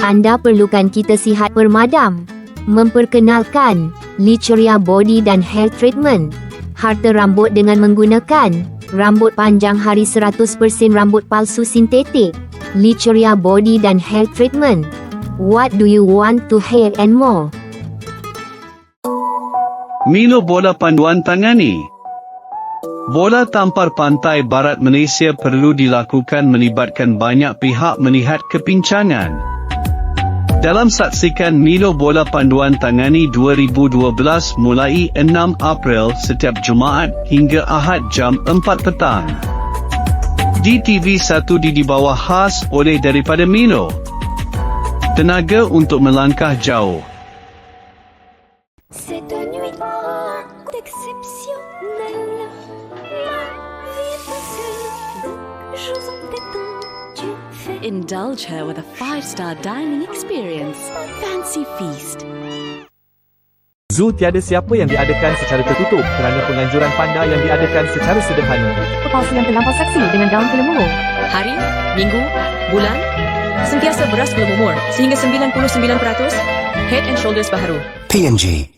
Anda perlukan kita sihat permadam. Memperkenalkan, Licheria Body dan Hair Treatment. Harta rambut dengan menggunakan rambut panjang hari 100% rambut palsu sintetik. Licheria Body dan Hair Treatment. What do you want to hair and more? Milo bola panduan tangani. Bola tampar pantai barat Malaysia perlu dilakukan melibatkan banyak pihak melihat kepincangan. Dalam saksikan Milo Bola Panduan Tangani 2012 mulai 6 April setiap Jumaat hingga Ahad jam 4 petang. Di TV1 di di bawah khas oleh daripada Milo. Tenaga untuk melangkah jauh. Cette nuit est exceptionnelle. Indulge her with a five star dining experience. Fancy feast. Zoo tiada siapa yang diadakan secara tertutup kerana penganjuran panda yang diadakan secara sederhana. Kepalsuan terlampau seksi dengan daun kena mumur. hari, minggu, bulan, sentiasa beras belum umur sehingga 99% Head and Shoulders baharu. P&G